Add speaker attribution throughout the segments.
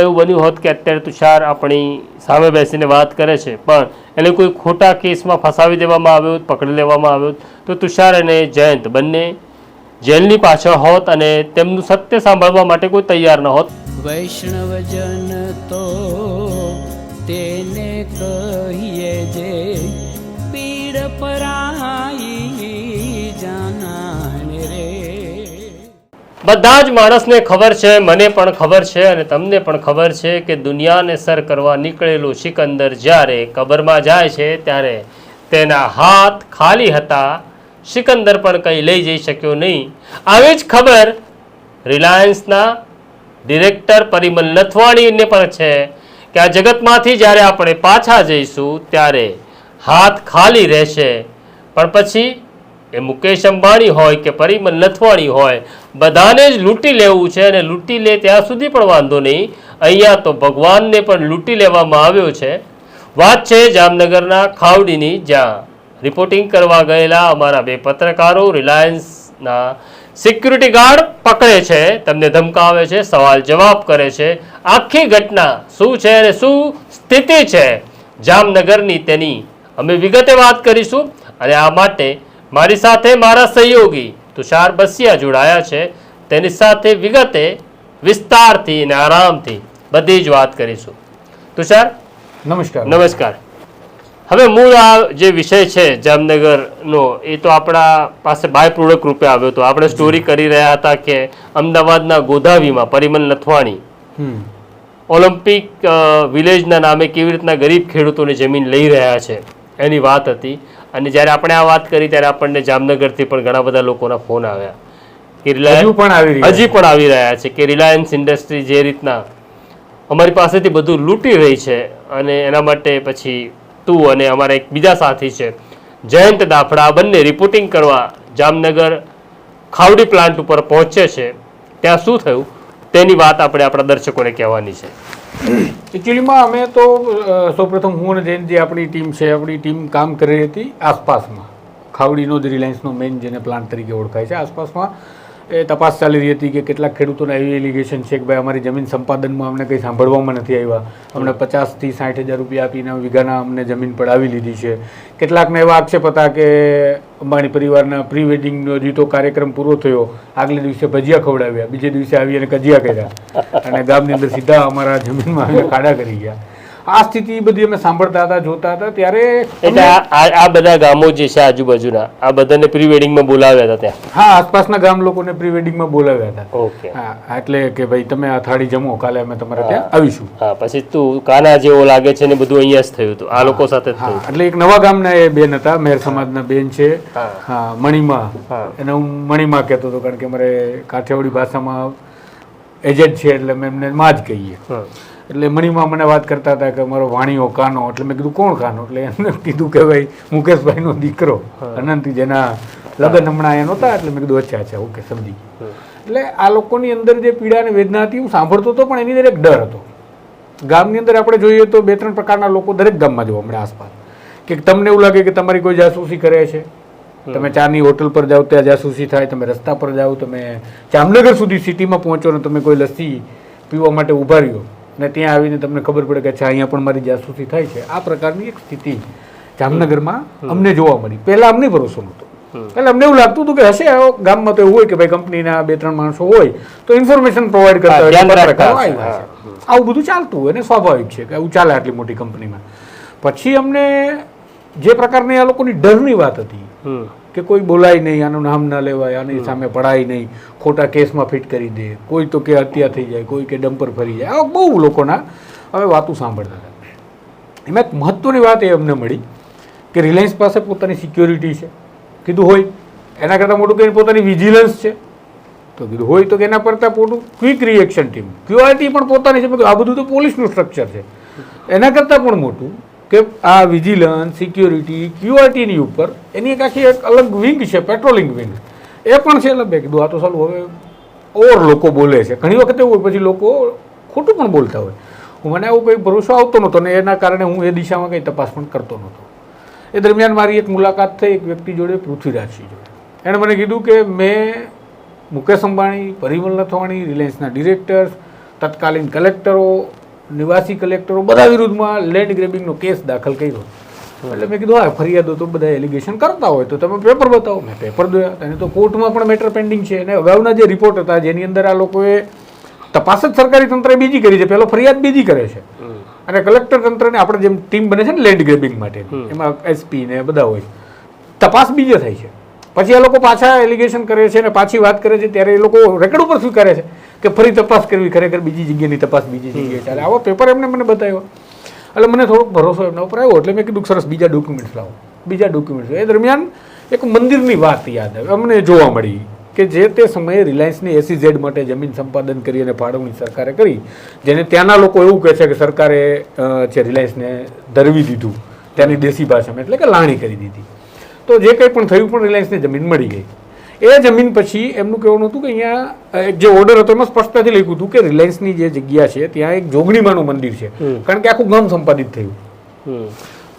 Speaker 1: એવું બન્યું હોત કે અત્યારે તુષાર આપણી સામે બેસીને વાત કરે છે, પણ એને કોઈ ખોટા કેસમાં ફસાવી દેવામાં આવ્યો પકડી લેવામાં આવ્યો તો તુષાર અને જયંત બંને જેલની પાછળ હોત અને તેમનું સત્ય સાંભળવા માટે કોઈ તૈયાર ન હોત.
Speaker 2: વૈષ્ણવજન તો તેને કહીએ જે
Speaker 1: બધા જ માણસને ખબર છે, મને પણ ખબર છે અને તમને પણ ખબર છે કે દુનિયાને સર કરવા નીકળેલું સિકંદર જ્યારે કબરમાં જાય છે, ત્યારે તેના હાથ ખાલી હતા. સિકંદર પણ કંઈ લઈ જઈ શક્યો નહીં. આવી જ ખબર રિલાયન્સના ડિરેક્ટર પરિમલ નથવાણીને પણ છે કે આ જગતમાંથી જ્યારે આપણે પાછા જઈશું, ત્યારે હાથ ખાલી રહેશે. પણ પછી એ મુકેશ અંબાણી હોય કે પરિમલ નથવાણી હોય, બધાને જ લૂંટી લેવું છે અને લૂંટી લે ત્યાં સુધી પણ વાંધો નહીં. અહીંયા તો ભગવાનને પણ લૂંટી લેવામાં આવ્યો છે. વાત છે જામનગરના ખાવડીની જ્યાં. રિપોર્ટિંગ કરવા ગયેલા અમારા બે પત્રકારો રિલાયન્સના સિક્યુરિટી ગાર્ડ પકડે છે, તમને ધમકાવે છે, સવાલ જવાબ કરે છે. આખી ઘટના શું છે અને શું સ્થિતિ છે? જામનગરની તેની અમે વિગતે વાત કરીશું. અને આ માટે મારી સાથે મારા સહયોગી તુષાર બસિયા જોડાયા છે. તેની સાથે વિગતે વિસ્તારથી અને આરામથી બધી જ વાત કરીશું. તુષાર?
Speaker 3: નમસ્કાર.
Speaker 1: નમસ્કાર. હવે મૂળ આ જે વિષય છે જામનગરનો એ તો આપણા પાસે બાય પ્રોડક્ટ રૂપે આવ્યો હતો. આપણે સ્ટોરી કરી રહ્યા હતા કે અમદાવાદના ગોધાવીમાં પરિમલ નથવાણી ઓલિમ્પિક વિલેજના નામે કેવી રીતના ગરીબ ખેડૂતોની જમીન લઈ રહ્યા છે એની વાત હતી. અને જ્યારે આપણે આ વાત કરી ત્યારે આપણને જામનગરથી પણ ઘણા બધા લોકોના ફોન આવ્યા કે
Speaker 3: રિલાયન્સ પણ આવી
Speaker 1: હજી પણ આવી રહ્યા છે કે રિલાયન્સ ઇન્ડસ્ટ્રી જે રીતના અમારી પાસેથી બધું લૂંટી રહી છે અને એના માટે પછી તું અને અમારા એક બીજા સાથી છે જયંત દાફડા બંને રિપોર્ટિંગ કરવા જામનગર ખાવડી પ્લાન્ટ ઉપર પહોંચે છે. ત્યાં શું થયું? તેની વાત આપણે આપણા દર્શકોને કહેવાની છે.
Speaker 3: એકચ્યુઅલીમાં અમે તો સૌપ્રથમ હું અને જૈન જે આપણી ટીમ છે, આપણી ટીમ કામ કરી રહી હતી આસપાસમાં. ખાવડીનો જ રિલાયન્સનો મેઇન જેને પ્લાન્ટ તરીકે ઓળખાય છે, આસપાસમાં એ તપાસ ચાલી રહી હતી કે કેટલાક ખેડૂતોના એવી એલિગેશન છે કે ભાઈ અમારી જમીન સંપાદનમાં અમને કંઈ સાંભળવામાં નથી આવ્યા. અમને પચાસથી સાઠ હજાર રૂપિયા આપીને વીઘાના અમને જમીન પડાવી લીધી છે. કેટલાકને એવા આક્ષેપ હતા કે અંબાણી પરિવારના પ્રી વેડિંગનો જીતો કાર્યક્રમ પૂરો થયો. આગલે દિવસે ભજીયા ખવડાવ્યા. બીજે દિવસે આવી અને કજિયા કર્યા. અને ગામની અંદર સીધા અમારા જમીનમાં આવીને ખાડા કરી ગયા. આ સ્થિતિ બધી અમે સાંભળતા હતા જોતા હતા. ત્યારે
Speaker 1: એટલે આ બધા ગામો જે છે આજુબાજુના આ બધાને પ્રી વેડિંગમાં બોલાવ્યા હતા ત્યાં?
Speaker 3: હા આસપાસના ગામ લોકોને પ્રી વેડિંગમાં બોલાવ્યા હતા.
Speaker 1: ઓકે.
Speaker 3: હા એટલે કે ભાઈ તમે આ થાળી જમો કાલે અમે તમારે ત્યાં આવીશું.
Speaker 1: હા પછી તું કાના જેવો લાગે છે ને બધું અહીંયા જ થયું હતું. આ લોકો સાથે જ
Speaker 3: હા
Speaker 1: થયું
Speaker 3: એટલે એક નવા ગામના એ બેન હતા મેર સમાજના બેન છે.
Speaker 1: હા.
Speaker 3: હા મણિમા. એને હું મણિમા કહેતો હતો કારણ કે મારે કાઠિયાવાડી ભાષામાં એજન્ટ છે એટલે મેં એમને માં જ કહીએ. એટલે મણીમાં મને વાત કરતા હતા કે મારો વાણીઓ કાનો એટલે મેં કીધું કોણ કાનો? એટલે એમને કીધું કે ભાઈ મુકેશભાઈનો દીકરો અનંત જેના લગ્ન હમણાં એનો હતા એટલે મેં કીધું અચ્છા અચ્છા ઓકે સમજી એટલે આ લોકોની અંદર જે પીડા અને વેદના હતી હું સાંભળતો હતો પણ એની અંદર એક ડર હતો. ગામની અંદર આપણે જોઈએ તો બે ત્રણ પ્રકારના લોકો દરેક ગામમાં જોવા મળે આસપાસ. કે તમને એવું લાગે કે તમારી કોઈ જાસૂસી કરે છે? તમે ચાની હોટલ પર જાઓ ત્યાં જાસૂસી થાય તમે રસ્તા પર જાઓ તમે જામનગર સુધી સિટીમાં પહોંચો ને તમે કોઈ લસ્સી પીવા માટે ઊભા રહ્યો ને ત્યાં આવીને તમને ખબર પડે કે અચ્છા અહીંયા પણ મારી જાસૂસી થાય છે. આ પ્રકારની એક સ્થિતિ જામનગરમાં અમને જોવા મળી. પહેલા અમને ભરોસો નહોતો. એટલે અમને એવું લાગતું હતું કે હશે ગામમાં તો એવું હોય કે ભાઈ કંપનીના બે ત્રણ માણસો હોય તો ઇન્ફોર્મેશન પ્રોવાઈડ કરતા હોય. આવું બધું ચાલતું હોય ને સ્વાભાવિક છે કે આવું ચાલે આટલી મોટી કંપનીમાં. પછી અમને જે પ્રકારની આ લોકોની ડરની વાત હતી. કે કોઈ બોલાય નહીં આનું નામ ના લેવાય આની સામે પડાય નહીં ખોટા કેસમાં ફિટ કરી દે. કોઈ તો કે હત્યા થઈ જાય કોઈ કે ડમ્પર ફરી જાય. આવા બહુ લોકોના હવે વાતો સાંભળતા હતા. એમાં એક મહત્વની વાત એ અમને મળી કે રિલાયન્સ પાસે પોતાની સિક્યોરિટી છે. કીધું હોય એના કરતાં મોટું કંઈ પોતાની વિજિલન્સ છે. તો કીધું હોય તો કે એના કરતાં મોટું ક્વિક રિએક્શન ટીમ ક્યુઆરટી પણ પોતાની છે આ બધું તો પોલીસનું સ્ટ્રક્ચર છે. એના કરતાં પણ મોટું કે આ વિજિલન્સ, સિક્યોરિટી ક્યુઆરટીની ઉપર એની એક આખી એક અલગ વિંગ છે, પેટ્રોલિંગ વિંગ. એ પણ છે, એટલે મેં કીધું, આ તો સારું હવે ઓવર લોકો બોલે છે. ઘણી વખત એવું પછી લોકો ખોટું પણ બોલતા હોય. હું મને આવું કંઈ ભરોસો આવતો નહોતો ને એના કારણે હું એ દિશામાં કંઈ તપાસ પણ કરતો નહોતો. એ દરમિયાન મારી એક મુલાકાત થઈ, એક વ્યક્તિ જોડે પૃથ્વીરાજસિંહ જોડે. એણે મને કીધું કે મેં મુકેશ અંબાણી, પરિમલ નથવાણી, રિલાયન્સના ડિરેક્ટર્સ, તત્કાલીન કલેક્ટરો નિવાસી કલેક્ટરો બધા વિરુદ્ધમાં લેન્ડ ગ્રેબિંગનો કેસ દાખલ કર્યો. એટલે મેં કીધું હા ફરિયાદો તો બધા એલિગેશન કરતા હોય તો તમે પેપર બતાવો. મેં પેપર જોયા અને તો કોર્ટમાં પણ મેટર પેન્ડિંગ છે. અને અગાઉના જે રિપોર્ટ હતા જેની અંદર આ લોકોએ તપાસ જ સરકારી તંત્રએ બીજી કરી છે. પહેલો ફરિયાદ બીજી કરે છે. અને કલેક્ટર તંત્રને આપણે જેમ ટીમ બને છે ને લેન્ડ ગ્રેબિંગ માટે એમાં એસપી ને બધા હોય તપાસ બીજે થાય છે. પછી આ લોકો પાછા એલિગેશન કરે છે અને પાછી વાત કરે છે ત્યારે એ લોકો રેકર્ડ ઉપર સ્વીકારે છે. કે ફરી તપાસ કરવી ખરેખર બીજી જગ્યાની તપાસ બીજી જગ્યાએ ચાલે. આવો પેપર એમને મને બતાવ્યો. એટલે મને થોડોક ભરોસો એમના ઉપર આવ્યો એટલે મેં કીધું સરસ બીજા ડોક્યુમેન્ટ્સ લાવો. બીજા ડોક્યુમેન્ટ્સ એ દરમિયાન એક મંદિરની વાત યાદ આવી. અમને જોવા મળી કે જે તે સમયે રિલાયન્સની એસી ઝેડ માટે જમીન સંપાદન કરી અને ફાળવણી સરકારે કરી જેને ત્યાંના લોકો એવું કહે છે કે સરકારે જે છે રિલાયન્સને ધરવી દીધું ત્યાંની દેશી ભાષામાં એટલે કે લાણી કરી દીધી. તો જે કંઈ પણ થયું પણ રિલાયન્સને જમીન મળી ગઈ. એ જમીન પછી એમનું કહેવાનું હતું કે અહીંયા એક જે ઓર્ડર હતો એમાં સ્પષ્ટતાથી લખ્યું હતું કે રિલાયન્સની જે જગ્યા છે ત્યાં એક જોગણીમાનું મંદિર છે. કારણ કે આખું ગામ સંપાદિત થયું.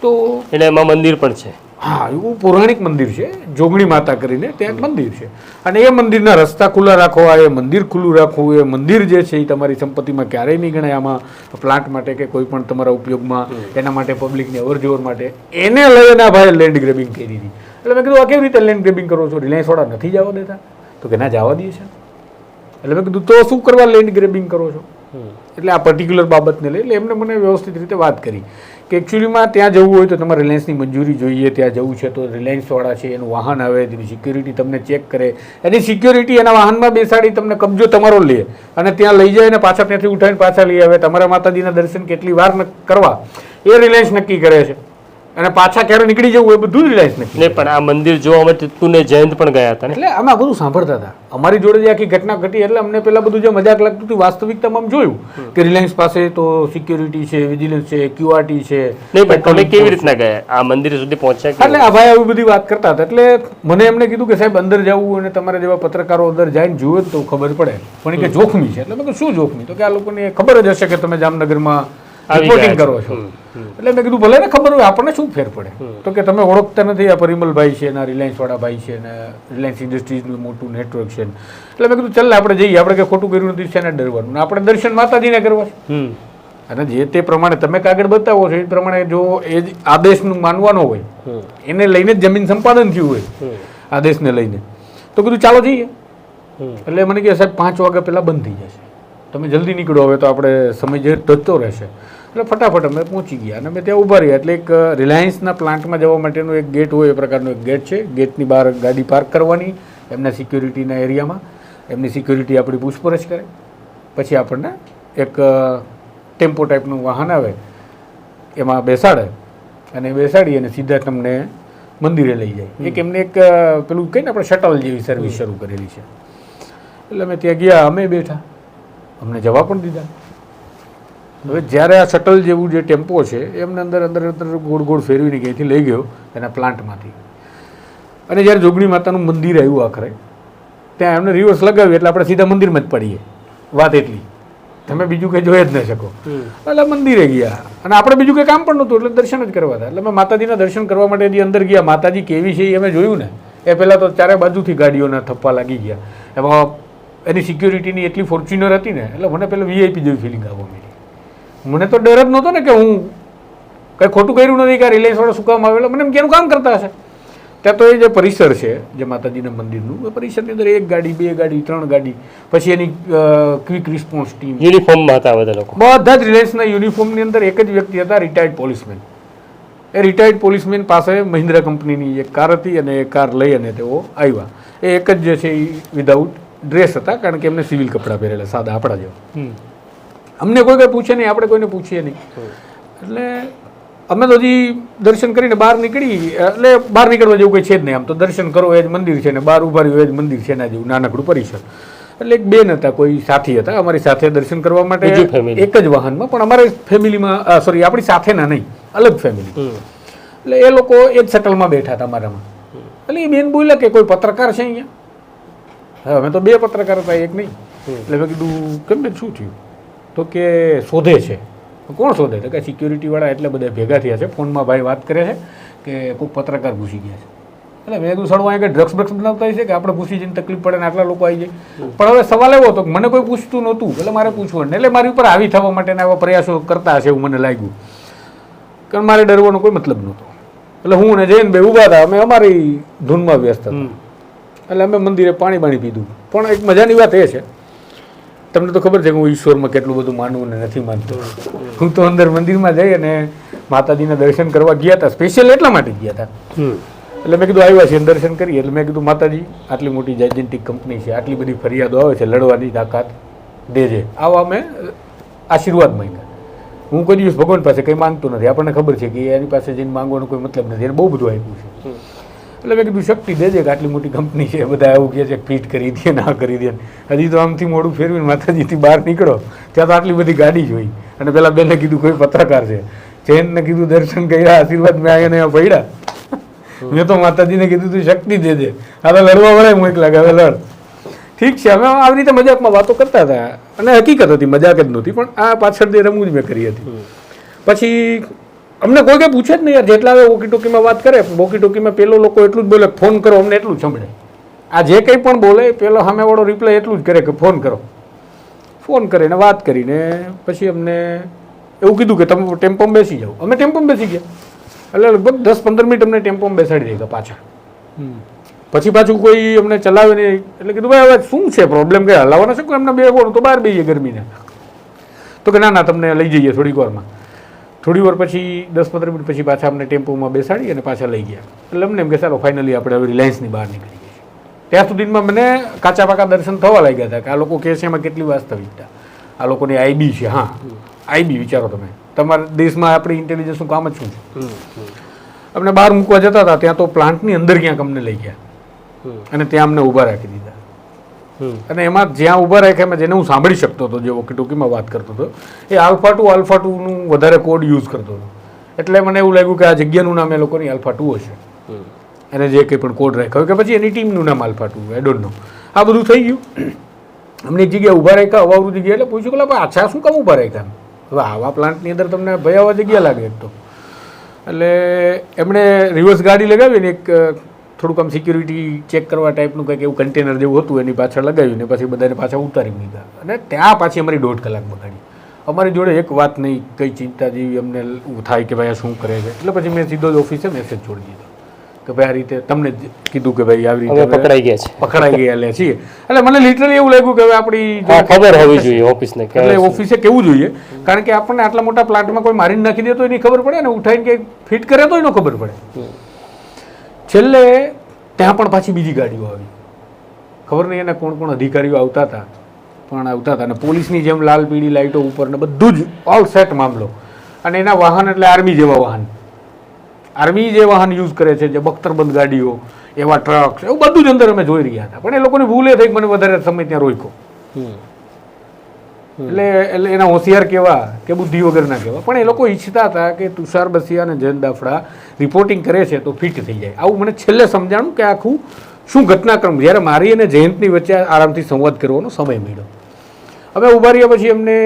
Speaker 3: તો
Speaker 1: એટલે એમાં મંદિર પણ છે.
Speaker 3: હા એવું પૌરાણિક મંદિર છે જોગણી માતા કરીને ત્યાં એક મંદિર છે. અને એ મંદિરના રસ્તા ખુલ્લા રાખવા એ મંદિર ખુલ્લું રાખવું એ મંદિર જે છે એ તમારી સંપત્તિમાં ક્યારેય નહીં ગણાય આમાં. પ્લાન્ટ માટે કે કોઈ પણ તમારા ઉપયોગમાં એના માટે પબ્લિકની અવર જવર માટે એને લઈને આ ભાઈએ લેન્ડ ગ્રેબિંગ કરી હતી એટલે મેં કીધું આ કેવી રીતે લેન્ડ ગ્રેબિંગ કરો છો? રિલાયન્સ વાળા નથી જવા દેતા. તો કે ના જવા દે છે. એટલે મેં કીધું તો શું કરવા લેન્ડ ગ્રેબિંગ કરો છો? એટલે આ પર્ટિક્યુલર બાબતને લઈ એટલે એમને મને વ્યવસ્થિત રીતે વાત કરી કે એકચ્યુઅલીમાં ત્યાં જવું હોય તો તમારે રિલાયન્સની મંજૂરી જોઈએ ત્યાં જવું છે તો રિલાયન્સવાળા છે એનું વાહન આવે તેની સિક્યોરિટી તમને ચેક કરે. એની સિક્યોરિટી એના વાહનમાં બેસાડી તમને કબજો તમારો લે અને ત્યાં લઈ જાય અને પાછા ત્યાંથી ઉઠાવીને પાછા લઈ આવે. તમારા માતાજીના દર્શન કેટલી વાર ન- કરવા. એ રિલાયન્સ નક્કી કરે છે. અને પાછા ક્યારે નીકળી જવું એ બધું રિલાયન્સ નક્કી
Speaker 1: નહીં પણ આ મંદિર જોવા માટે તું ને જયંત પણ ગયા હતા
Speaker 3: એટલે અમે આ બધું સાંભળતા હતા. અમારી જોડે જે આખી ઘટના ઘટી એટલે અમને પેલા બધું જે મજાક લાગતું હતું વાસ્તવિકતામાં અમે જોયું કે રિલાયન્સ પાસે તો સિક્યોરિટી છે વિજિલન્સ છે ક્યુઆરટી છે.
Speaker 1: નહીં પણ તમે કેવી રીતના ગયા? આ મંદિર સુધી પહોંચ્યા
Speaker 3: એટલે આ ભાઈ આવી બધી વાત કરતા હતા. એટલે મને એમને કીધું કે સાહેબ અંદર જવું અને તમારા જેવા પત્રકારો અંદર જઈને જુએ તો ખબર પડે. પણ કે જોખમી છે. એટલે મેં શું જોખમી? તો કે આ લોકોને ખબર જ હશે કે તમે જામનગરમાં રિપોર્ટિંગ કરો
Speaker 1: છો.
Speaker 3: એટલે મેં કીધું ભલે ને ખબર હોય આપણને શું ફેર પડે? તો કે તમે ઓળખતા નથી આ પરિમલભાઈ છે ને રિલાયન્સ વાળા ભાઈ છે ને રિલાયન્સ ઇન્ડસ્ટ્રીઝનું મોટું નેટવર્ક છે એટલે મેં કીધું ચાલ આપણે જઈએ આપણે કંઈ ખોટું કર્યું નથી છે ને ડરવાનું? ને આપણે દર્શન માતાજીને કરવા છે. અને જે તે પ્રમાણે તમે કાગળ બતાવો છો એ પ્રમાણે જો એ જ આદેશનું માનવાનો હોય એને લઈને જ જમીન સંપાદન થયું હોય આદેશને લઈને. તો કીધું ચાલો જઈએ. એટલે મને કહે સાહેબ પાંચ વાગ્યા પહેલાં બંધ થઈ જશે. તમે જલ્દી નીકળો હવે તો આપણે સમય જે ટચતો રહેશે. એટલે ફટાફટ અમે પહોંચી ગયા અને અમે ત્યાં ઊભા રહ્યા. એટલે એક રિલાયન્સના પ્લાન્ટમાં જવા માટેનો એક ગેટ હોય એ પ્રકારનો એક ગેટ છે. ગેટની બહાર ગાડી પાર્ક કરવાની એમના સિક્યોરિટીના એરિયામાં એમની સિક્યોરિટી આપણી પૂછપરછ કરે. પછી આપણને એક ટેમ્પો ટાઈપનું વાહન આવે. એમાં બેસાડે. અને બેસાડી અને સીધા તમને મંદિરે લઈ જાય. એક એમને એક પેલું કહીને આપણે શટલ જેવી સર્વિસ શરૂ કરેલી છે. એટલે અમે ત્યાં ગયા અમે બેઠા. અમને જવા પણ દીધા. હવે જ્યારે આ શટલ જેવું જે ટેમ્પો છે એમને અંદર અંદર અંદર ગોળ ગોળ ફેરવીને ક્યાંયથી લઈ ગયો એના પ્લાન્ટમાંથી. અને જ્યારે જોગણી માતાનું મંદિર આવ્યું આખરે ત્યાં એમને રિવર્સ લગાવ્યું એટલે આપણે સીધા મંદિરમાં જ પડીએ. વાત એટલી. તમે બીજું કંઈ જોઈ જ ન શકો. એટલે મંદિરે ગયા. અને આપણે બીજું કંઈ કામ પણ નહોતું એટલે દર્શન જ કરવા હતા. એટલે અમે માતાજીના દર્શન કરવા માટે જે અંદર ગયા. માતાજી કેવી છે એ અમે જોયું ને. એ પહેલાં તો ચારે બાજુથી ગાડીઓના થપ્પા લાગી ગયા. એમાં એની સિક્યોરિટીની એટલી ફોર્ચ્યુનર હતી ને એટલે મને પહેલાં વીઆઈપી જેવી ફિલિંગ આવવા મળી મને તો ડર જ નહોતો ને કે હું કંઈ ખોટું કર્યું નથી કે આ રિલાયન્સ વાળા શું કામ આવેલો? મને એમ કે એનું કામ કરતા હશે. ત્યાં તો એ જે પરિસર છે જે માતાજીના મંદિરનું એ પરિસરની અંદર એક ગાડી બે ગાડી ત્રણ ગાડી પછી એની ક્વિક રિસ્પોન્સ ટીમ
Speaker 1: યુનિફોર્મમાં હતા બધા લોકો.
Speaker 3: બધા જ રિલાયન્સના યુનિફોર્મની અંદર એક જ વ્યક્તિ હતા રિટાયર્ડ પોલીસમેન એ રિટાયર્ડ પોલીસમેન પાસે મહિન્દ્રા કંપનીની એક કાર હતી અને એ કાર લઈ અને તેઓ આવ્યા. એ એક જ જે છે એ વિધાઉટ ડ્રેસ હતા કારણ કે એમને સિવિલ કપડાં પહેરેલા સાદા આપણા જેવા. અમને કોઈ કંઈ પૂછે નહીં આપણે કોઈને પૂછીએ નહીં. એટલે અમે તો હજી દર્શન કરીને બહાર નીકળી એટલે બહાર નીકળવા જેવું કંઈ છે જ નહીં આમ તો. દર્શન કરો એ જ મંદિર છે ને બહાર ઊભા રહ્યું એ જ મંદિર છે એના જેવું નાનકડું પરિસર. એટલે એક બેન હતા કોઈ સાથી હતા અમારી સાથે દર્શન કરવા માટે એક જ વાહનમાં પણ અમારે ફેમિલીમાં સોરી આપણી સાથેના નહીં અલગ ફેમિલી એટલે એ લોકો એ જ શટલમાં બેઠા હતા અમારામાં. એટલે એ બેન બોલ્યા કે કોઈ પત્રકાર છે અહીંયા? અમે તો બે પત્રકાર હતા એક નહીં. એટલે મેં કીધું કેમ બેન શું થયું? તો કે શોધે છે. કોણ શોધે? તો કે સિક્યુરિટીવાળા એટલે બધા ભેગા થયા છે. ફોનમાં ભાઈ વાત કરે છે કે કોઈ પત્રકાર ઘૂસી ગયા છે. એટલે મેં કીધું સડવા અહીંયા ડ્રગ્સ બ્રગ્સ બનાવતા છે કે આપણે પૂછી જઈને તકલીફ પડે ને આટલા લોકો આવી જાય? પણ હવે સવાલ એવો હતો કે મને કોઈ પૂછતું નહોતું. એટલે મારે પૂછવાનું. એટલે મારી ઉપર આવી થવા માટેના આવા પ્રયાસો કરતા હશે એવું મને લાગ્યું. કારણ મારે ડરવાનો કોઈ મતલબ નહોતો. એટલે હું ને જૈન ભાઈ ઊભા હતા. અમે અમારી ધૂનમાં વ્યસ્ત હતા. એટલે અમે મંદિરે પાણી પાણી પીધું. પણ એક મજાની વાત એ છે. તમને તો ખબર છે કે હું ઈશ્વરમાં કેટલું બધું માનવું ને નથી માનતો. હું તો અંદર મંદિરમાં જઈ અને માતાજીના દર્શન કરવા ગયા હતા. સ્પેશિયલ એટલા માટે ગયા હતા. એટલે મેં કીધું આવ્યા છીએ દર્શન કરીએ. એટલે મેં કીધું માતાજી આટલી મોટી જાયજેન્ટિક કંપની છે. આટલી બધી ફરિયાદો આવે છે લડવાની તાકાત દેજે. આવા મેં આશીર્વાદ માંગ્યા. હું કોઈ દિવસ ભગવાન પાસે કંઈ માંગતો નથી. આપણને ખબર છે કે એની પાસે જઈને માંગવાનો કોઈ મતલબ નથી. એને બહુ બધું આપ્યું છે. એટલે મેં કીધું શક્તિ દેજે કે આટલી મોટી કંપની છે બધા એવું કહે છે ફિટ કરી દે ના કરી દે હજી તો આમથી મોડું ફેરવીને માતાજીથી બહાર નીકળો ત્યાં તો આટલી બધી ગાડી જોઈ. અને પેલા બેને કીધું કોઈ પત્રકાર છે. જૈનને કીધું દર્શન કર્યા આશીર્વાદ મેં અહીંયા પડ્યા. મેં તો માતાજીને કીધું તું શક્તિ દે દે. તો લડવા વળે હું એક લાગે હવે લડ. ઠીક છે અમે આવી રીતે મજાકમાં વાતો કરતા હતા. અને હકીકત હતી મજાક જ નહોતી પણ આ પાછળ જે જ મેં કરી હતી. પછી અમને કોઈ કંઈ પૂછે જ નહીં યાર જેટલા હવે વોકી ટોકીમાં વાત કરે વોકી ટોકીમાં પેલો લોકો એટલું જ બોલે ફોન કરો અમને એટલું જ સંભળે. આ જે કંઈ પણ બોલે પેલો સામેવાળો રિપ્લાય એટલું જ કરે કે ફોન કરો. ફોન કરીને વાત કરીને પછી અમને એવું કીધું કે તમે ટેમ્પોમાં બેસી જાઓ. અમે ટેમ્પોમાં બેસી ગયા. એટલે લગભગ દસ પંદર મિનિટ અમને ટેમ્પોમાં બેસાડી દીધા પાછા. પછી પાછું કોઈ અમને ચલાવે નહીં. એટલે કીધું ભાઈ હવે શું છે પ્રોબ્લેમ કે હલાવવાનો છે કોઈ? એમને બે તો બહાર બેસીએ ગરમીને. તો કે ના ના તમને લઈ જઈએ થોડીક વારમાં. થોડી વાર પછી દસ પંદર મિનિટ પછી પાછા અમને ટેમ્પોમાં બેસાડી અને પાછા લઈ ગયા. એટલે અમને એમ કે ચાલો ફાઇનલી આપણે હવે રિલાયન્સની બહાર નીકળી ગઈ ત્યાં સુધીમાં મને કાચા પાકા દર્શન થવા લાગ્યા હતા કે આ લોકો કહે છે એમાં કેટલી વાસ્તવિકતા. આ લોકોની આઈબી છે. હા. આઈબી વિચારો તમે. તમારા દેશમાં આપણી ઇન્ટેલિજન્સનું કામ જ શું છે. અમને બહાર મૂકવા જતા હતા. ત્યાં તો પ્લાન્ટની અંદર ક્યાંક અમને લઈ ગયા. અને ત્યાં અમને ઊભા રાખી દીધા. અને એમાં જ્યાં ઊભા રાખ્યા એમાં જેને હું સાંભળી શકતો હતો જે વોકી ટોકીમાં વાત કરતો હતો એ આલ્ફા ટુ આલ્ફા ટુનું વધારે કોડ યુઝ કરતો હતો. એટલે મને એવું લાગ્યું કે આ જગ્યાનું નામ એ લોકોની આલ્ફા ટુ હશે. એને જે કંઈ પણ કોડ રાખ્યો કે પછી એની ટીમનું નામ alpha two I don't know આ બધું થઈ ગયું. અમને એક જગ્યાએ ઊભા રાખ્યા અવાવરું જગ્યાએ એટલે પૂછ્યું કે ભાઈ આછા શું કામ ઊભા રાખ્યા હવે આવા પ્લાન્ટની અંદર તમને ભયાવહ જગ્યા લાગે એક તો. એટલે એમણે રિવર્સ ગાડી લગાવીને એક થોડુંક આમ સિક્યુરિટી ચેક કરવા ટાઈપનું કંઈક એવું કન્ટેનર જેવું હતું એની પાછળ લગાવ્યું ને પછી બધાને પાછા ઉતારી લીધા અને ત્યાં પાછી અમારી દોઢ કલાક બગાડી. અમારી જોડે એક વાત નહીં કઈ ચિંતા જેવી અમને થાય કે ભાઈ આ શું કરે છે? એટલે પછી મેં સીધો જ ઓફિસે મેસેજ છોડી દીધો. કે ભાઈ આ રીતે તમને કીધું કે ભાઈ આવી રીતે
Speaker 1: પકડાઈ ગયા છે.
Speaker 3: પકડાઈ ગયેલા છીએ. એટલે મને લિટરલી એવું લાગ્યું કે હવે આપણી
Speaker 1: ખબર હોવી જોઈએ ઓફિસને
Speaker 3: એટલે ઓફિસે કેવું જોઈએ? કારણ કે આપણને આટલા મોટા પ્લાન્ટમાં કોઈ મારીને નાખી દે તો એની ખબર પડે ને ઉઠાઈને કે ફિટ કરે તો એનો ખબર પડે. છેલ્લે ત્યાં પણ પાછી બીજી ગાડીઓ આવી. ખબર નહીં એના કોણ કોણ અધિકારીઓ આવતા હતા. પણ આવતા હતા અને પોલીસની જેમ લાલ પીળી લાઇટો ઉપર ને બધું જ ઓલ સેટ મામલો. અને એના વાહન એટલે આર્મી જેવા વાહન. આર્મી જે વાહન યુઝ કરે છે, જે બખ્તરબંધ ગાડીઓ, એવા ટ્રક્સ એવું બધું જ અંદર અમે જોઈ રહ્યા હતા. પણ એ લોકોની ભૂલે થઈ મને વધારે સમય ત્યાં રોક્યો. એટલે એટલે એના હોશિયાર કેવા કે બુદ્ધિ વગરના કેવા. પણ એ લોકો ઈચ્છતા હતા કે તુષાર બસિયા અને જયંત દાફડા રિપોર્ટિંગ કરે છે તો ફિટ થઈ જાય. આવું મને છેલ્લે સમજાણું કે આખું શું ઘટનાક્રમ? જ્યારે મારી અને જયંતની વચ્ચે આરામથી સંવાદ કરવાનો સમય મળ્યો. હવે ઊભા રહ્યા પછી એમને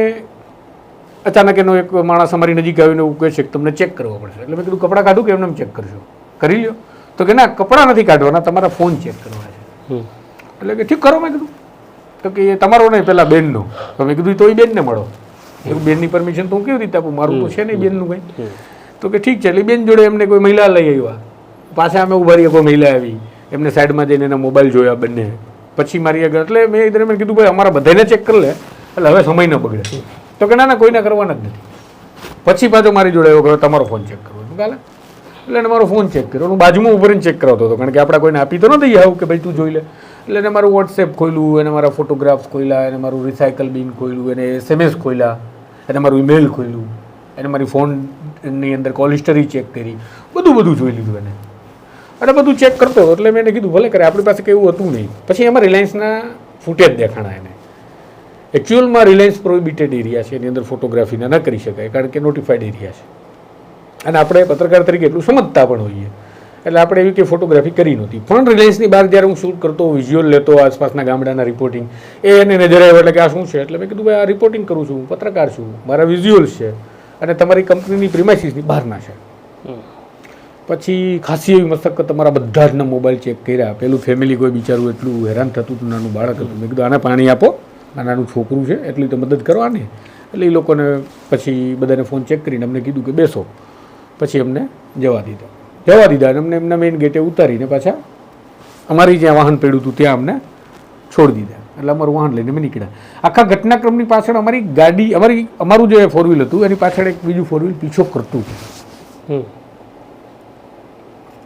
Speaker 3: અચાનક એનો એક માણસ અમારી નજીક આવીને એવું કહે છે કે તમને ચેક કરવો પડશે. એટલે મેં કીધું કપડાં કાઢું કે એમને ચેક કરશો કરી લ્યો. તો કે ના કપડાં નથી કાઢવાના તમારા ફોન ચેક કરવાના છે. એટલે કે ઠીક કરો મેં કીધું. તો કે એ તમારો નહીં પેલા બેનનો. તો મેં કીધું તો એ બેનને મળો. એ બેનની પરમિશન તો હું કેવી રીતે આપું? મારું તો છે નહીં બેનનું કંઈ. તો કે ઠીક છે એટલે બેન જોડે એમને કોઈ મહિલા લઈ આવ્યા. પાછા અમે ઊભા રહીએ કોઈ મહિલા આવી. એમને સાઈડમાં જઈને એના મોબાઈલ જોયા બંને. પછી મારી આગળ એટલે મેં દરમિયાન કીધું ભાઈ અમારા બધાને ચેક કરી લે. એટલે હવે સમય ન બગડે. તો કે ના ના કોઈને કરવાના જ નથી. પછી પાછો મારી જોડે એવો તમારો ફોન ચેક કરવો. કાલે એટલે એને મારો ફોન ચેક કર્યો. હું બાજુમાં ઉભરીને ચેક કરાવતો હતો, કારણ કે આપણે કોઈને આપી તો ન દઈએ આવું કે ભાઈ તું જોઈ લે. એટલે એને મારું વોટ્સએપ ખોલ્યું એને મારા ફોટોગ્રાફ્સ ખોલ્યા એને મારું રિસાયકલ બિન ખોલ્યું એને એસએમએસ ખોલ્યા એને મારું ઈમેલ ખોલ્યું એને મારી ફોનની અંદર કોલ હિસ્ટરી ચેક કરી, બધું બધું જોઈ લીધું એને. અને બધું ચેક કરતો એટલે મેં એને કીધું, ભલે કરે, આપણી પાસે કંઈ એવું હતું નહીં. પછી એમાં રિલાયન્સના ફૂટેજ દેખાણા એને. એકચ્યુઅલમાં રિલાયન્સ પ્રોહિબિટેડ એરિયા છે, એની અંદર ફોટોગ્રાફીના ન કરી શકાય, કારણ કે નોટિફાઈડ એરિયા છે. અને આપણે પત્રકાર તરીકે એટલું સમજતા પણ હોઈએ. એટલે આપણે એવી કે ફોટોગ્રાફી કરી નહોતી. પણ રિલાયન્સની બહાર જ્યારે હું શૂટ કરતો વિઝ્યુઅલ લેતો આસપાસના ગામડાના રિપોર્ટિંગ એ એને નજરે આવ્યો એટલે કે આ શું છે? એટલે મેં કીધું ભાઈ આ રિપોર્ટિંગ કરું છું હું પત્રકાર છું મારા વિઝ્યુઅલ છે અને તમારી કંપનીની પ્રિમાઇસીસની બહારના છે. પછી ખાસી એવી મશક્કત તમારા બધા જના મોબાઈલ ચેક કર્યા. પેલું ફેમિલી કોઈ બિચારું એટલું હેરાન થતું હતું નાનું બાળક હતું. મેં કીધું આને પાણી આપો આ નાનું છોકરું છે એટલી તો મદદ કરવાની. એટલે એ લોકોને પછી બધાને ફોન ચેક કરીને અમને કીધું કે બેસો. પછી અમને જવા દીધા. જવા દીધા અને અમને એમના મેઇન ગેટે ઉતારીને પાછા અમારી જ્યાં વાહન પડ્યું હતું ત્યાં અમને છોડી દીધા. એટલે અમારું વાહન લઈને અમે નીકળ્યા. આખા ઘટનાક્રમની પાછળ અમારી ગાડી અમારી અમારું જે ફોર વ્હીલ હતું એની પાછળ એક બીજું ફોર વ્હીલ પીછો કરતું હતું.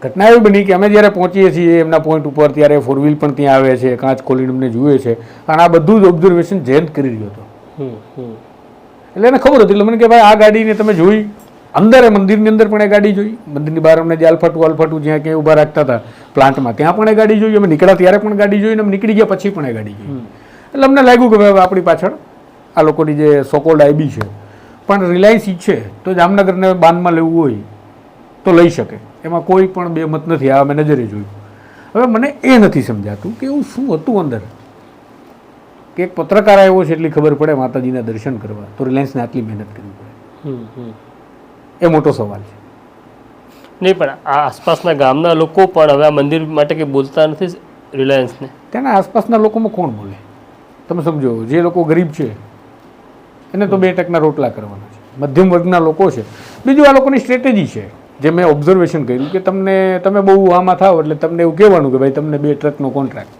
Speaker 3: ઘટના એવી બની કે અમે જ્યારે પહોંચીએ છીએ એમના પોઈન્ટ ઉપર ત્યારે ફોર વ્હીલ પણ ત્યાં આવે છે કાચ ખોલીને અમને જુએ છે. અને આ બધું જ ઓબ્ઝર્વેશન જયંત કરી રહ્યો હતો. એટલે એને ખબર હતી એટલે મને કે ભાઈ આ ગાડીને તમે જોઈ અંદર મંદિરની અંદર પણ એ ગાડી જોઈ. મંદિરની બહાર અમને જે અલફટું અલફટું જ્યાં ક્યાંય ઊભા રાખતા હતા પ્લાન્ટમાં, ત્યાં પણ એ ગાડી જોઈ. અમે નીકળ્યા ત્યારે પણ ગાડી જોઈ અને અમે નીકળી ગયા પછી પણ એ ગાડી જોઈ. એટલે અમને લાગ્યું કે ભાઈ આપણી પાછળ આ લોકોની જે સોકોલ્ડ આઈબી છે. પણ રિલાયન્સ ઈચ્છે તો જામનગરને બાંધમાં લેવું હોય તો લઈ શકે. એમાં કોઈ પણ બે મત નથી. આ મેં નજરે જોયું. હવે મને એ નથી સમજાતું કે એવું શું હતું અંદર? કે એક પત્રકાર આવ્યો છે એટલી ખબર પડે માતાજીના દર્શન કરવા. તો રિલાયન્સને આટલી મહેનત કરવી પડે. એ મોટો સવાલ છે.
Speaker 1: નહીં પણ આ આસપાસના ગામના લોકો પણ હવે આ મંદિર માટે કંઈ બોલતા નથી રિલાયન્સને?
Speaker 3: તેના આસપાસના લોકોમાં કોણ બોલે? તમે સમજો જે લોકો ગરીબ છે એને તો બે ટકના રોટલા કરવાના છે. મધ્યમ વર્ગના લોકો છે. બીજું આ લોકોની સ્ટ્રેટેજી છે જે મેં ઓબ્ઝર્વેશન કર્યું કે તમને તમે બહુ આમાં થાવ એટલે તમને એવું કહેવાનું કે ભાઈ તમને બે ટ્રકનો કોન્ટ્રાક્ટ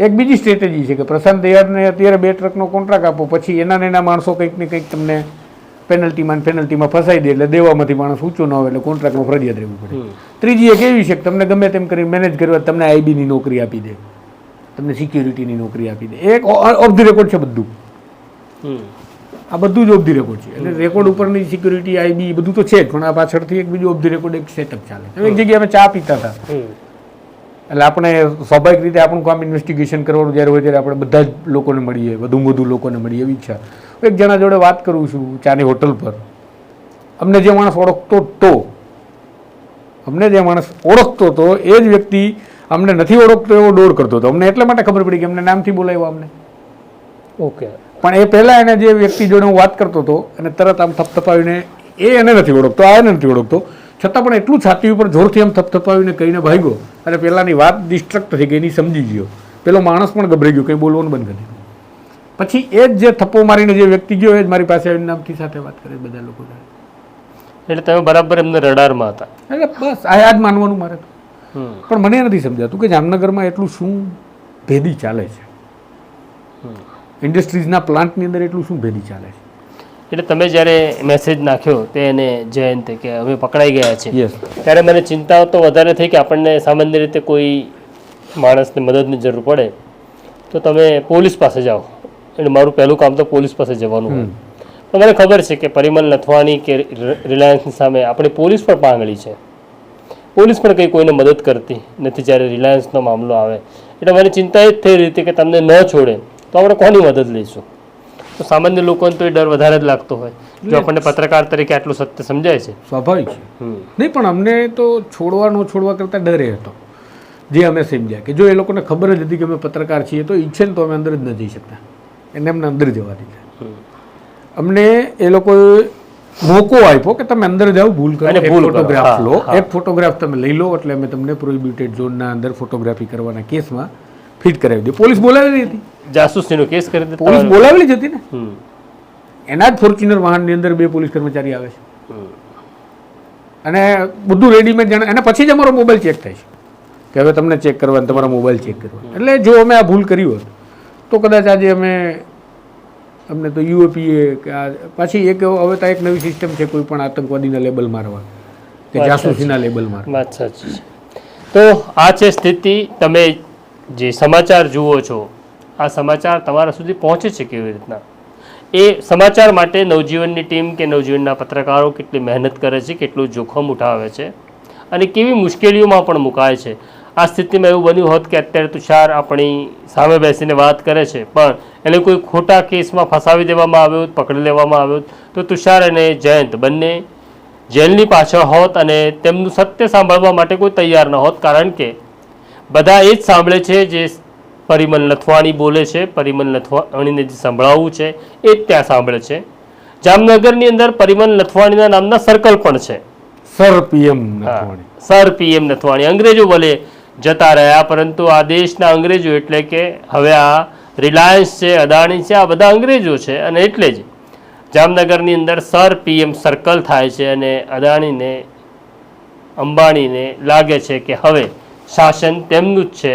Speaker 3: એક બીજી સ્ટ્રેટેજી છે કે પ્રશાંત દયાળને અત્યારે બે ટ્રકનો કોન્ટ્રાક્ટ આપો પછી એના એના માણસો કંઈક ને કંઈક તમને પેનલ્ટીમાં પેનલ્ટીમાં ફસાઈ દે એટલે દેવામાંથી માણસ ઊંચો ન આવે એટલે કોન્ટ્રાક્ટમાં ફરજિયાત રહેવું પડે. ત્રીજી એક એવી છે કે તમને ગમે તેમ કરીને મેનેજ કરવા તમને આઈબીની નોકરી આપી દે. તમને સિક્યુરિટીની નોકરી આપી દે. એક ઓફ ધી રેકોર્ડ છે બધું. આ બધું જ ઓફ ધી રેકોર્ડ છે. એટલે રેકોર્ડ ઉપરની સિક્યુરિટી આઈબી બધું તો છે જ પણ આ પાછળથી એક બીજું ઓફ ધી રેકોર્ડ એક સેટઅપ ચાલે. એક જગ્યાએ અમે ચા પીતા હતા. એટલે આપણે સ્વાભાવિક રીતે આપણું કામ ઇન્વેસ્ટિગેશન કરવાનું જ્યારે હોય ત્યારે આપણે બધા જ લોકોને મળીએ વધુ વધુ લોકોને મળીએ એવી ઈચ્છા. એક જણા જોડે વાત કરું છું ચાની હોટલ પર અમને જે માણસ ઓળખતો તો અમને જે માણસ ઓળખતો હતો એ જ વ્યક્તિ અમને નથી ઓળખતો એવો દોડ કરતો હતો. અમને એટલા માટે ખબર પડી કે અમને નામથી બોલાવ્યો અમને.
Speaker 1: ઓકે.
Speaker 3: પણ એ પહેલાં એને જે વ્યક્તિ જોડે હું વાત કરતો હતો અને તરત આમ થપથપાવીને એ એને નથી ઓળખતો આ એને નથી ઓળખતો. છતાં પણ એટલું છાતી ઉપર જોરથી આમ થપથપાવીને કહીને ભાગ્યો. અને પહેલાંની વાત ડિસ્ટ્રક્ટ થઈ ગઈ એની સમજી ગયો. પેલો માણસ પણ ગભરાઈ ગયો કંઈ બોલવાનું બંધ કરી દીધું. પછી એ જ જે થપ્પો મારીને જે વ્યક્તિ ગયો એ જ મારી પાસે આવીને નામથી સાથે વાત કરે બધા લોકો
Speaker 1: એટલે તમે બરાબર એમને રડારમાં હતા.
Speaker 3: એટલે બસ આ યાદ માનવાનું મારે તો. પણ મને નથી સમજાતું કે જામનગરમાં એટલું શું ભેદી ચાલે છે. ઇન્ડસ્ટ્રીઝના પ્લાન્ટની અંદર એટલું શું ભેદી ચાલે છે.
Speaker 1: એટલે તમે જ્યારે મેસેજ નાખ્યો તે એને જયંતે કે અમે પકડાઈ ગયા છે
Speaker 3: યસ
Speaker 1: ત્યારે મને ચિંતા તો વધારે થઈ કે આપણને સામાન્ય રીતે કોઈ માણસને મદદની જરૂર પડે. તો તમે પોલીસ પાસે જાઓ. એટલે મારું પહેલું કામ તો પોલીસ પાસે જવાનું હોય. પણ મને ખબર છે કે પરિમલ નથવાની કે રિલાયન્સની સામે આપણી પોલીસ પણ પાંગળી છે. પોલીસ પણ કંઈ કોઈને મદદ કરતી નથી જ્યારે રિલાયન્સનો મામલો આવે. એટલે મને ચિંતા એ જ થઈ રહી હતી કે તમને ન છોડે તો આપણે કોની મદદ લઈશું? તો સામાન્ય લોકોને તો એ ડર વધારે જ લાગતો હોય. જો આપણને પત્રકાર તરીકે આટલું સત્ય સમજાય છે.
Speaker 3: સ્વાભાવિક છે. નહીં પણ અમને તો છોડવા ન છોડવા કરતાં ડરે હતો. જે અમે સમજ્યા કે જો એ લોકોને ખબર જ હતી કે અમે પત્રકાર છીએ તો ઈચ્છે ને તો અમે અંદર જ ન જઈ શકતા. એને અમને અંદર જવા દીધા. અમને એ લોકોએ મોકો આપ્યો કે તમે અંદર જાઓ ભૂલ કરો એક ફોટોગ્રાફ લો. એક ફોટોગ્રાફ તમે લઈ લો એટલે અમે તમને પ્રોહિબિટેડ ઝોનના અંદર ફોટોગ્રાફી કરવાના કેસમાં ફિટ કરાવી દઈએ. પોલીસ બોલાવેલી હતી.
Speaker 1: જાસૂસીનો કેસ કરી દીધો
Speaker 3: પોલીસ બોલાવેલી જ હતી ને. એના જ ફોર્ચ્યુનર વાહનની અંદર બે પોલીસ કર્મચારી આવે છે. અને બધું રેડીમેડ જાણે અને પછી જ અમારો મોબાઈલ ચેક થાય છે. કે હવે તમને ચેક કરવાનો તમારો મોબાઈલ ચેક કરવાનો એટલે જો અમે આ ભૂલ કરી હોત તો કદાચ આજે અમે અમને તો યુએપીએ કે આ પાછી એક હવે તો એક નવી સિસ્ટમ છે કોઈ પણ આતંકવાદીના લેબલ મારવા. કે જાસૂસીના લેબલ મારવા.
Speaker 1: તો આ છે સ્થિતિ તમે જે સમાચાર જુઓ છો આ સમાચાર તમારા સુધી પહોંચે છે કેવી રીતના? એ સમાચાર માટે નવજીવનની ટીમ કે નવજીવનના પત્રકારો કેટલી મહેનત કરે છે કેટલું જોખમ ઉઠાવે છે અને કેવી મુશ્કેલીઓમાં પણ મુકાય છે. આ સ્થિતિમાં એવું બન્યું હોત કે અત્યારે તુષાર આપણી સામે બેસીને વાત કરે છે પણ એને કોઈ ખોટા કેસમાં ફસાવી દેવામાં આવ્યો પકડી લેવામાં આવ્યો તો તુષાર અને જયંત બંને જેલની પાછળ હોત અને તેમનું સત્ય સાંભળવા માટે કોઈ તૈયાર ન હોત કારણ કે બધા એ જ સાંભળે છે જે પરિમલ નથવાણી બોલે છે પરિમલ નથવાણીને જે સંભળાવવું છે એ જ ત્યાં સાંભળે છે. જામનગરની અંદર પરિમલ નથવાણીના નામના સર્કલ પણ છે.
Speaker 3: Sir PM Nathwani.
Speaker 1: Sir PM Nathwani. અંગ્રેજો ભલે જતા રહ્યા, પરંતુ આ દેશના અંગ્રેજો એટલે કે હવે આ રિલાયન્સ છે, અદાણી છે, આ બધા અંગ્રેજો છે અને એટલે જ જામનગરની અંદર સર પીએમ સર્કલ થાય છે અને અદાણીને, અંબાણીને લાગે છે કે હવે શાસન તેમનું જ છે.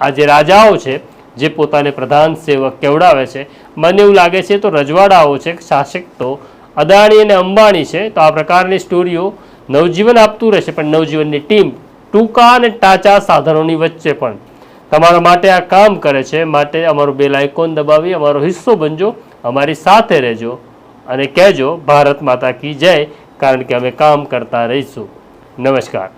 Speaker 1: આ જે રાજાઓ છે, જે પોતાને પ્રધાન સેવક કેવડાવે છે, મને એવું લાગે છે તો રજવાડાઓ છે, શાસક તો અદાણી અને અંબાણી છે, તો આ પ્રકારની સ્ટોરીઓ નવજીવન આપતું રહેશે, પણ નવજીવનની ટીમ ટૂંકા અને ટાચા સાધનોની વચ્ચે પણ. તમારા માટે આ કામ કરે છે, માટે અમારું બેલ આઇકોન દબાવી, અમારો હિસ્સો બનજો, અમારી સાથે રહેજો અને કહેજો, ભારત માતા કી જય, કારણ કે અમે કામ કરતા રહીશું. નમસ્કાર.